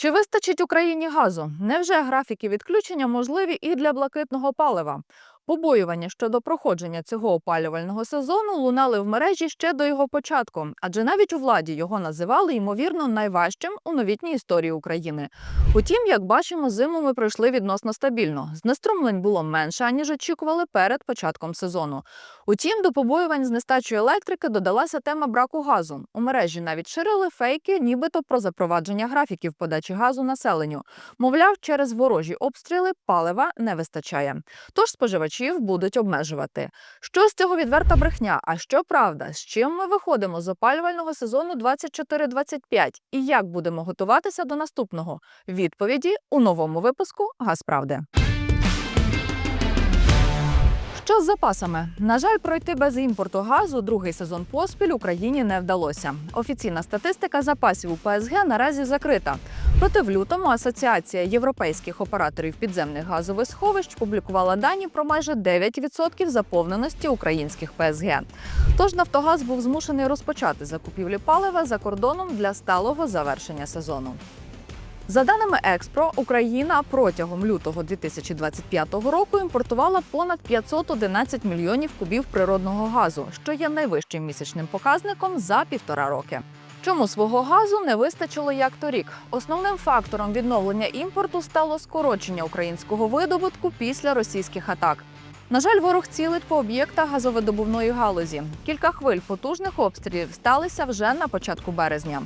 Чи вистачить Україні газу? Невже графіки відключення можливі і для блакитного палива? Побоювання щодо проходження цього опалювального сезону лунали в мережі ще до його початку, адже навіть у владі його називали ймовірно найважчим у новітній історії України. Утім, як бачимо, зиму ми пройшли відносно стабільно. Знеструмлень було менше аніж очікували перед початком сезону. Утім, до побоювань з нестачою електрики додалася тема браку газу. У мережі навіть ширили фейки, нібито про запровадження графіків подачі газу населенню. Мовляв, через ворожі обстріли палива не вистачає. Тож споживачів будуть обмежувати. Що з цього відверта брехня? А що правда? З чим ми виходимо з опалювального сезону 24-25? І як будемо готуватися до наступного? Відповіді у новому випуску Газправди. Що з запасами? На жаль, пройти без імпорту газу другий сезон поспіль Україні не вдалося. Офіційна статистика запасів у ПСГ наразі закрита. Проте в лютому Асоціація європейських операторів підземних газових сховищ публікувала дані про майже 9% заповненості українських ПСГ. Тож Нафтогаз був змушений розпочати закупівлі палива за кордоном для сталого завершення сезону. За даними Експро, Україна протягом лютого 2025 року імпортувала понад 511 мільйонів кубів природного газу, що є найвищим місячним показником за півтора роки. Чому свого газу не вистачило як торік? Основним фактором відновлення імпорту стало скорочення українського видобутку після російських атак. На жаль, ворог цілить по об'єктах газовидобувної галузі. Кілька хвиль потужних обстрілів сталися вже на початку березня.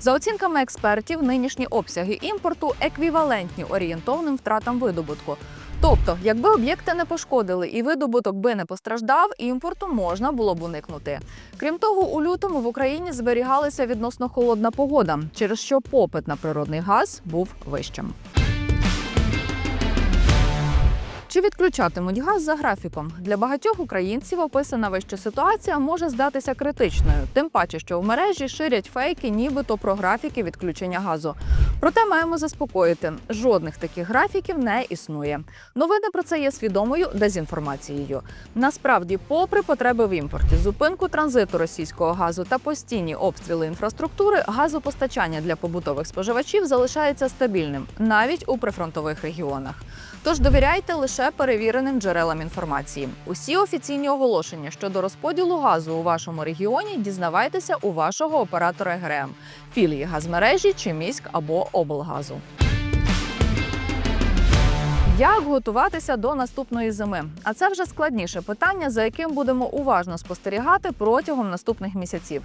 За оцінками експертів, нинішні обсяги імпорту еквівалентні орієнтовним втратам видобутку. Тобто, якби об'єкти не пошкодили і видобуток би не постраждав, імпорту можна було б уникнути. Крім того, у лютому в Україні зберігалася відносно холодна погода, через що попит на природний газ був вищим. Чи відключатимуть газ за графіком? Для багатьох українців описана вище ситуація може здатися критичною, тим паче, що в мережі ширять фейки, нібито про графіки відключення газу. Проте маємо заспокоїти: жодних таких графіків не існує. Новини про це є свідомою дезінформацією. Насправді, попри потреби в імпорті, зупинку транзиту російського газу та постійні обстріли інфраструктури, газопостачання для побутових споживачів залишається стабільним навіть у прифронтових регіонах. Тож довіряйте лише перевіреним джерелам інформації. Усі офіційні оголошення щодо розподілу газу у вашому регіоні дізнавайтеся у вашого оператора ГРМ, філії газмережі чи міськ або облгазу. Як готуватися до наступної зими? А це вже складніше питання, за яким будемо уважно спостерігати протягом наступних місяців.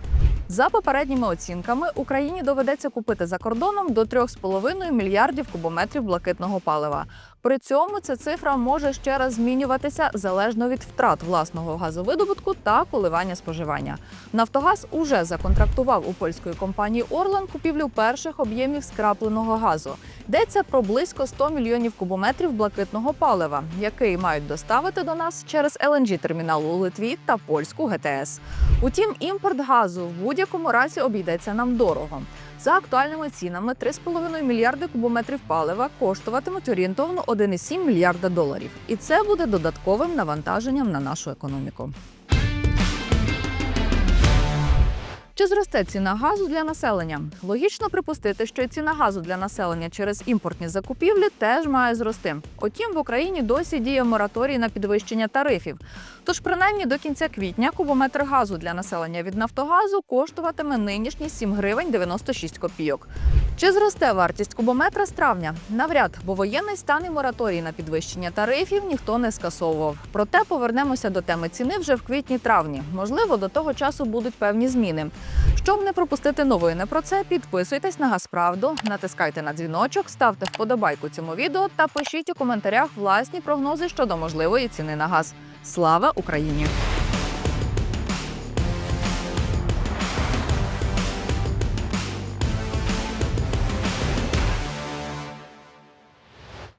За попередніми оцінками, Україні доведеться купити за кордоном до 3,5 мільярдів кубометрів блакитного палива. При цьому ця цифра може ще раз змінюватися залежно від втрат власного газовидобутку та коливання споживання. Нафтогаз уже законтрактував у польської компанії Орлан купівлю перших об'ємів скрапленого газу. Йдеться про близько 100 мільйонів кубометрів блакитного палива, який мають доставити до нас через lng термінал у Литві та польську ГТС. Утім, імпорт газу в будь-якому разі обійдеться нам дорого. За актуальними цінами 3,5 мільярди кубометрів палива коштуватимуть орієнтовно 1,7 мільярда доларів. І це буде додатковим навантаженням на нашу економіку. Чи зросте ціна газу для населення? Логічно припустити, що і ціна газу для населення через імпортні закупівлі теж має зрости. Утім, в Україні досі діє мораторій на підвищення тарифів. Тож, принаймні до кінця квітня кубометр газу для населення від Нафтогазу коштуватиме нинішні 7 гривень 96 копійок. Чи зросте вартість кубометра з травня? Навряд, бо воєнний стан і мораторій на підвищення тарифів ніхто не скасовував. Проте повернемося до теми ціни вже в квітні-травні. Можливо, до того часу будуть певні зміни. Щоб не пропустити новини про це, підписуйтесь на Газправду, натискайте на дзвіночок, ставте вподобайку цьому відео та пишіть у коментарях власні прогнози щодо можливої ціни на газ. Слава Україні!